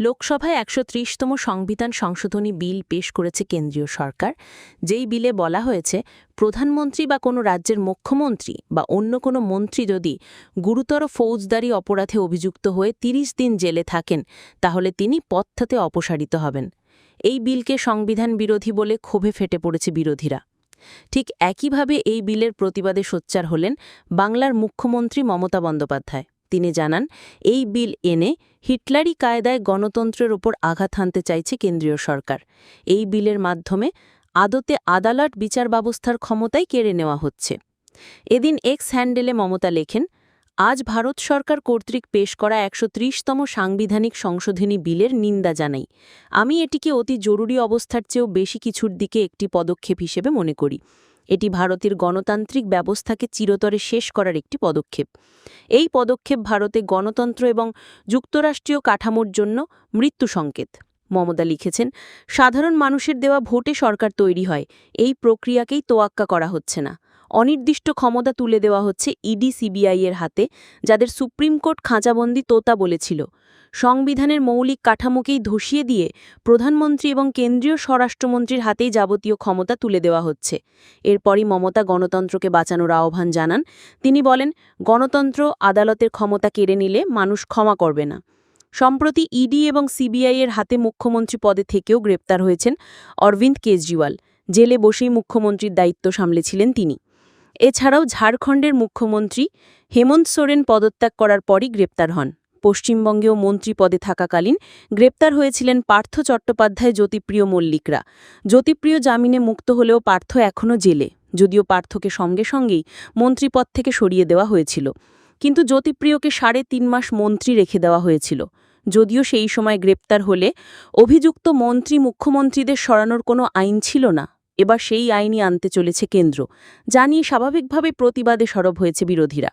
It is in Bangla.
লোকসভায় একশো ত্রিশতম সংবিধান সংশোধনী বিল পেশ করেছে কেন্দ্রীয় সরকার। যেই বিলে বলা হয়েছে, প্রধানমন্ত্রী বা কোনো রাজ্যের মুখ্যমন্ত্রী বা অন্য কোনো মন্ত্রী যদি গুরুতর ফৌজদারি অপরাধে অভিযুক্ত হয়ে ৩০ দিন জেলে থাকেন, তাহলে তিনি পদ থেকে অপসারিত হবেন। এই বিলকে সংবিধান বিরোধী বলে ক্ষোভে ফেটে পড়েছে বিরোধীরা। ঠিক একইভাবে এই বিলের প্রতিবাদে সোচ্চার হলেন বাংলার মুখ্যমন্ত্রী মমতা বন্দ্যোপাধ্যায়। তিনি জানান, এই বিল এনে হিটলারি কায়দায় গণতন্ত্রের ওপর আঘাত হানতে চাইছে কেন্দ্রীয় সরকার। এই বিলের মাধ্যমে আদতে আদালত বিচার ব্যবস্থার ক্ষমতাই কেড়ে নেওয়া হচ্ছে। এদিন এক্স হ্যান্ডেলে মমতা লেখেন, আজ ভারত সরকার কর্তৃক পেশ করা একশো ত্রিশতম সাংবিধানিক সংশোধনী বিলের নিন্দা জানাই। আমি এটিকে অতি জরুরি অবস্থার চেয়েও বেশি কিছুর দিকে একটি পদক্ষেপ হিসেবে মনে করি। এটি ভারতের গণতান্ত্রিক ব্যবস্থাকে চিরতরে শেষ করার একটি পদক্ষেপ। এই পদক্ষেপ ভারতে গণতন্ত্র এবং যুক্তরাষ্ট্রীয় কাঠামোর জন্য মৃত্যু সংকেত। মমতা লিখেছেন, সাধারণ মানুষের দেওয়া ভোটে সরকার তৈরি হয়, এই প্রক্রিয়াকেই তোয়াক্কা করা হচ্ছে না। অনির্দিষ্ট ক্ষমতা তুলে দেওয়া হচ্ছে ইডি সিবিআই এর হাতে, যাদের সুপ্রিম কোর্ট খাঁচাবন্দি তোতা বলেছিল। সংবিধানের মৌলিক কাঠামোকেই ধসিয়ে দিয়ে প্রধানমন্ত্রী এবং কেন্দ্রীয় স্বরাষ্ট্রমন্ত্রীর হাতেই যাবতীয় ক্ষমতা তুলে দেওয়া হচ্ছে। এরপরই মমতা গণতন্ত্রকে বাঁচানোর আহ্বান জানান। তিনি বলেন, গণতন্ত্র আদালতের ক্ষমতা কেড়ে নিলে মানুষ ক্ষমা করবে না। সম্প্রতি ইডি এবং সিবিআই এর হাতে মুখ্যমন্ত্রী পদে থেকেও গ্রেপ্তার হয়েছেন অরবিন্দ কেজরিওয়াল। জেলে বসেই মুখ্যমন্ত্রীর দায়িত্ব সামলেছিলেন তিনি। এছাড়াও ঝাড়খণ্ডের মুখ্যমন্ত্রী হেমন্ত সোরেন পদত্যাগ করার পরই গ্রেপ্তার হন। পশ্চিমবঙ্গেও মন্ত্রী পদে থাকাকালীন গ্রেপ্তার হয়েছিলেন পার্থ চট্টোপাধ্যায়, জ্যোতিপ্রিয় মল্লিকরা। জ্যোতিপ্রিয় জামিনে মুক্ত হলেও পার্থ এখনও জেলে, যদিও পার্থকে সঙ্গে সঙ্গেই মন্ত্রীপদ থেকে সরিয়ে দেওয়া হয়েছিল। কিন্তু জ্যোতিপ্রিয়কে সাড়ে তিন মাস মন্ত্রী রেখে দেওয়া হয়েছিল। যদিও সেই সময় গ্রেপ্তার হলে অভিযুক্ত মন্ত্রী মুখ্যমন্ত্রীদের সরানোর কোনো আইন ছিল না। এবার সেই আইনই আনতে চলেছে কেন্দ্র। যা নিয়ে স্বাভাবিকভাবে প্রতিবাদে সরব হয়েছে বিরোধীরা।